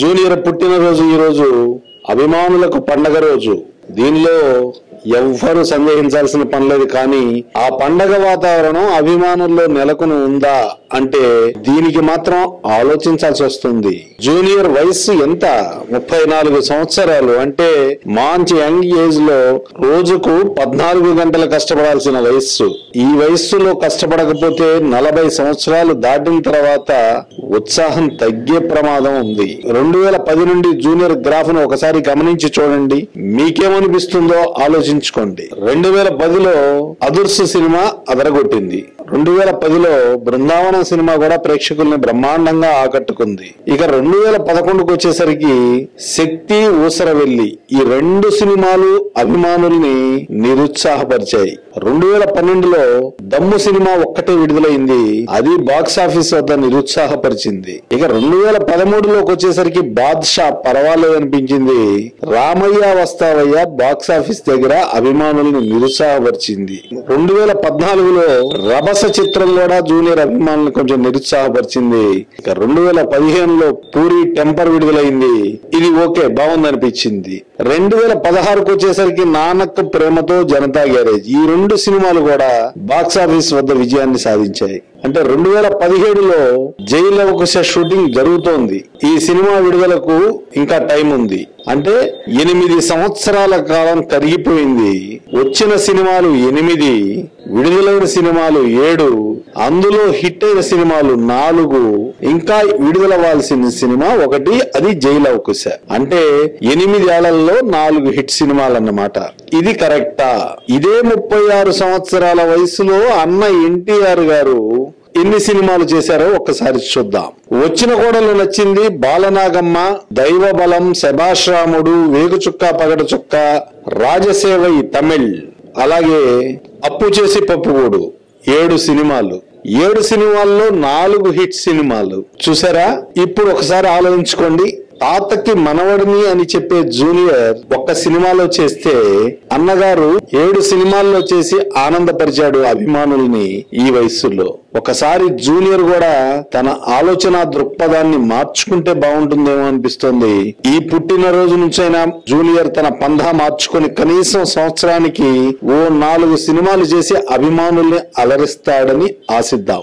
Junior పుట్టినరోజు ఈ రోజు అభిమానులకు పండగ రోజు. దీనిలో ఎవ్వరూ సందేహించాల్సిన పనిలేదు కానీ ఆ పండగ వాతావరణం అభిమానుల్లో నెలకొని ఉందా అంటే దీనికి మాత్రం ఆలోచించాల్సి వస్తుంది. జూనియర్ వయస్సు ఎంత? ముప్పై నాలుగు సంవత్సరాలు. అంటే మాంచి యంగ్ ఏజ్లో రోజుకు పద్నాలుగు గంటలు కష్టపడాల్సిన వయస్సు. ఈ వయస్సులో కష్టపడకపోతే నలభై సంవత్సరాలు దాటిన తర్వాత ఉత్సాహం తగ్గే ప్రమాదం ఉంది. రెండు వేల పది నుండి జూనియర్ గ్రాఫ్ను ఒకసారి గమనించి చూడండి. మీకేమనిపిస్తుందో ఆలోచించుకోండి. రెండు వేల పదిలో అదుర్సు సినిమా అదరగొట్టింది. రెండు వేల పదిలో బృందావనం సినిమా కూడా ప్రేక్షకుల్ని బ్రహ్మాండంగా ఆకట్టుకుంది. ఇక రెండు రెండు వేల పదకొండుకు వచ్చేసరికి శక్తి ఊసరవెల్లి ఈ రెండు సినిమాలు అభిమానుల్ని నిరుత్సాహపరిచాయి. రెండు వేల పన్నెండులో దమ్ము సినిమా ఒక్కటే విడుదలైంది. అది బాక్స్ ఆఫీస్ వద్ద నిరుత్సాహపరిచింది. ఇక రెండు వేల పదమూడులోకి వచ్చేసరికి బాద్షా పర్వాలేదు అనిపించింది రామయ్య వస్తావయ్య బాక్స్ ఆఫీస్ దగ్గర అభిమానుల్ని నిరుత్సాహపరిచింది. రెండు వేల పద్నాలుగులో రభస చిత్రం కూడా జూనియర్ అభిమానులు కొంచెం నిరుత్సాహపరిచింది. ఇక రెండు వేల పదిహేనులో పూరి టెంపర్ విడుదలైంది. ఇది ఓకే బాగుంది అనిపించింది రెండు వేల పదహారుకు వచ్చేసరికి నానక్ ప్రేమతో జనతా గ్యారేజ్. ఈ రెండు సినిమాలు కూడా బాక్సాఫీస్ వద్ద విజయాన్ని సాధించాయి. అంటే రెండు వేల పదిహేడులో జైలవకుశ షూటింగ్ జరుగుతోంది. ఈ సినిమా విడుదలకు ఇంకా టైం ఉంది. అంటే ఎనిమిది సంవత్సరాల కాలం కరిగిపోయింది. వచ్చిన సినిమాలు ఎనిమిది విడుదలైన సినిమాలు ఏడు అందులో హిట్ అయిన సినిమాలు నాలుగు ఇంకా విడుదలవ్వాల్సిన సినిమా ఒకటి అది జైలవకుశ అంటే ఎనిమిది ఏళ్ళలో నాలుగు హిట్ సినిమాలు అన్నమాట ఇది కరెక్టా? ఇదే ముప్పై ఆరు సంవత్సరాల వయసులో అన్న ఎన్టీఆర్ గారు ఎన్ని సినిమాలు చేశారో ఒక్కసారి చూద్దాం. వచ్చిన కోడలు నచ్చింది బాలనాగమ్మ దైవ బలం శభాశ్రాముడు వేగుచుక్క పగట పగడ చుక్క తమిళ్. అలాగే అప్పు చేసి పప్పుగూడు ఏడు సినిమాలు. ఏడు సినిమాల్లో నాలుగు హిట్ సినిమాలు. చూసారా? ఇప్పుడు ఒకసారి ఆలోచించుకోండి. తాతకి మనవడిని అని చెప్పే జూనియర్ ఒక్క సినిమాలో చేస్తే అన్నగారు ఏడు సినిమాల్లో చేసి ఆనందపరిచాడు అభిమానుల్ని ఈ వయస్సులో. ఒకసారి జూనియర్ కూడా తన ఆలోచన దృక్పథాన్ని మార్చుకుంటే బాగుంటుందేమో అనిపిస్తోంది. ఈ పుట్టినరోజు నుంచైనా జూనియర్ తన పంధా మార్చుకొని కనీసం సంవత్సరానికి ఓ నాలుగు సినిమాలు చేసి అభిమానుల్ని అలరిస్తాడని ఆశిద్దాం.